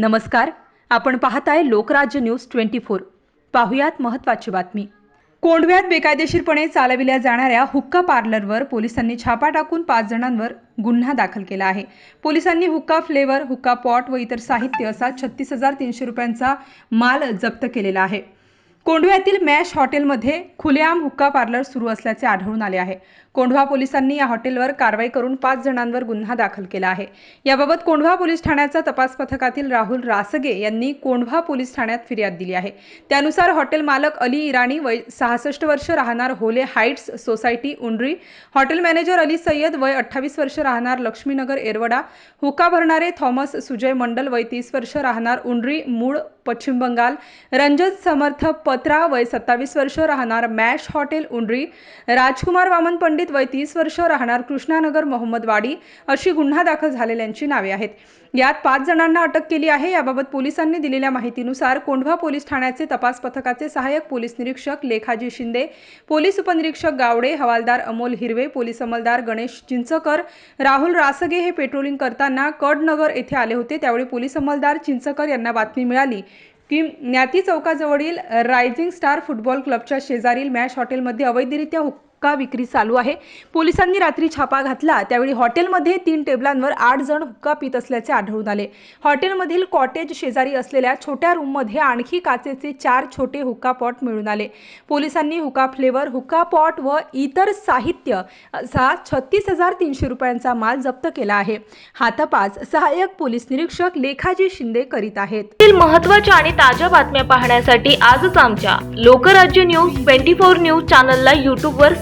नमस्कार. आपण पाहताय लोकराज्य न्यूज ट्वेंटी फोर. पाहुयात महत्त्वाची बातमी. कोंडव्यात बेकायदेशीरपणे चालविल्या जाणाऱ्या हुक्का पार्लरवर पोलिसांनी छापा टाकून पाच जणांवर गुन्हा दाखल केला आहे. पोलिसांनी हुक्का फ्लेवर हुक्का पॉट व इतर साहित्य असा छत्तीस हजार तीनशे रुपयांचा माल जप्त केलेला आहे. कोंढव्यातील मॅश हॉटेलमध्ये खुलेआम हुक्का पार्लर सुरू असल्याचे आढळून आले आहे. कोंढवा पोलिसांनी या हॉटेलवर कारवाई करून पाच जणांवर गुन्हा दाखल केला आहे. याबाबत कोंढवा पोलीस ठाण्याच्या तपास पथकातील राहुल रासगे यांनी कोंढवा पोलीस ठाण्यात फिर्याद दिली आहे. त्यानुसार हॉटेल मालक अली इराणी वय सहासष्ट वर्ष राहणार Hole heights society Undri hotel manager Ali Syed वय अठ्ठावीस वर्ष राहणार लक्ष्मीनगर एरवडा हुक्का भरणारे थॉमस सुजय मंडल वय तीस वर्ष राहणार उंड्री मूळ पश्चिम बंगाल रंजत समर्थ पद पत्रा वय सत्तावीस वर्ष राहणार मॅश हॉटेल उंडरी राजकुमार वामन पंडित वय तीस वर्ष राहणार कृष्णानगर मोहम्मदवाडी अशी गुन्हा दाखल झालेल्यांची नावे आहेत. यात पाच जणांना अटक केली आहे. याबाबत पोलिसांनी दिलेल्या माहितीनुसार कोंढवा पोलीस ठाण्याचे तपास पथकाचे सहाय्यक पोलीस निरीक्षक लेखाजी शिंदे पोलीस उपनिरीक्षक गावडे हवालदार अमोल हिरवे पोलीस अंमलदार गणेश चिंचकर राहुल रासगे हे पेट्रोलिंग करताना कडनगर येथे आले होते. त्यावेळी पोलीस अंमलदार चिंचकर यांना बातमी मिळाली. की ज्ञाती चौकाजवळील रायझिंग स्टार फुटबॉल क्लबच्या शेजारील मॅश हॉटेलमध्ये अवैधरित्या हुक्का विक्री चालू आहे. पोलिसांनी रात्री छापा घातला. त्यावेळी हॉटेलमध्ये तीन टेबलांवर आठ जण हुक्का पित असल्याचे आढळून आले. हॉटेलमधील कॉटेज शेजारी असलेल्या छोट्या रूममध्ये आणखी काचेचे चार छोटे हुक्का पॉट मिळून आले. पोलिसांनी हुक्का फ्लेवर हुक्का पॉट व इतर साहित्य असा छत्तीस हजार तीनशे रुपयांचा माल जप्त केला आहे. हा तपास सहाय्यक पोलीस निरीक्षक लेखाजी शिंदे करीत आहेत. महत्त्वाच्या आणि ताज्या बातम्या पाहण्यासाठी आजच आमच्या Lokrajya news twenty four news चॅनलला यूट्यूबवर